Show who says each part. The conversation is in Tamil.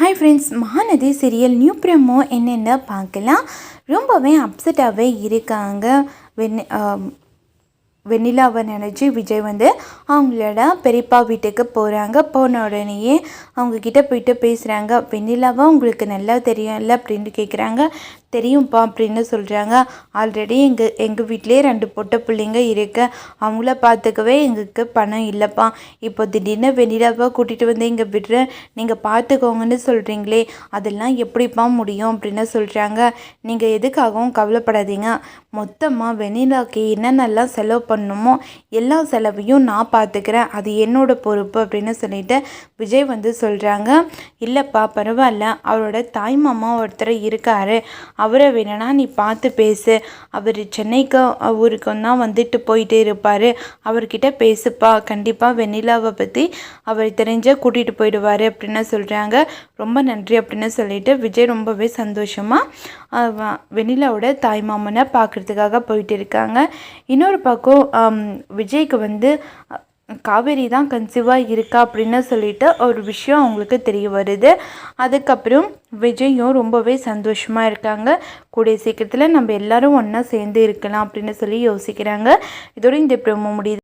Speaker 1: Hi friends Mahanadi serial new promo என்னென்ன பார்க்கலாம். ரொம்பவே அப்செட்டாகவே இருக்காங்க. வென் வெண்ணிலாவை நினச்சி விஜய் வந்து அவங்களோட பெரியப்பா வீட்டுக்கு போகிறாங்க போன உடனேயே அவங்கக்கிட்ட போயிட்டு பேசுகிறாங்க வெண்ணிலாவா உங்களுக்கு நல்லா தெரியும் இல்லை அப்படின்னு கேட்குறாங்க தெரியும்ப்பா அப்படின்னு சொல்கிறாங்க ஆல்ரெடி எங்கள் எங்கள் வீட்லேயே ரெண்டு பொட்டை பிள்ளைங்க இருக்கு. அவங்கள பார்த்துக்கவே எங்களுக்கு பணம் இல்லைப்பா. இப்போ திடீர்னு வெண்ணிலாவை கூட்டிகிட்டு வந்து இங்கே விடுறேன். நீங்கள் பார்த்துக்கோங்கன்னு சொல்கிறீங்களே அதெல்லாம் எப்படிப்பா முடியும் அப்படின்னு சொல்கிறாங்க நீங்கள் எதுக்காகவும் கவலைப்படாதீங்க. மொத்தமாக வெண்ணிலாவுக்கு என்னென்னலாம் செலவு பண்ணணுமோ எல்லா செலவையும் நான் பார்த்துக்கிறேன் அது என்னோட பொறுப்பு அப்படின்னு சொல்லிட்டு விஜய் வந்து சொல்கிறாங்க இல்லைப்பா பரவாயில்ல. அவரோட தாய் மாமா ஒருத்தர் இருக்காரு. அவரை வேணும்னா நீ பார்த்து பேசு. அவர் சென்னைக்கு ஊருக்கும் தான் வந்துட்டு போயிட்டே இருப்பார். அவர்கிட்ட பேசுப்பா. கண்டிப்பாக வெண்ணிலாவை பற்றி அவர் தெரிஞ்ச கூட்டிகிட்டு போயிடுவார் அப்படின்னு சொல்கிறாங்க ரொம்ப நன்றி அப்படின்னு சொல்லிட்டு விஜய் ரொம்பவே சந்தோஷமாக வெண்ணிலாவோட தாய் மாமனை பார்க்குறதுக்காக போயிட்டு இருக்காங்க. இன்னொரு பக்கம் விஜய்க்கு வந்து காவேரி தான் கன்சீவாக இருக்கா அப்படின்னு சொல்லிட்டு ஒரு விஷயம் அவங்களுக்கு தெரிய வருது. அதுக்கப்புறம் விஜயும் ரொம்பவே சந்தோஷமாக இருக்காங்க. கூடிய சீக்கிரத்தில் நம்ம எல்லாரும் ஒன்றா சேர்ந்து இருக்கலாம் அப்படின்னு சொல்லி யோசிக்கிறாங்க. இதோட இந்த ப்ரோமோ முடியுது.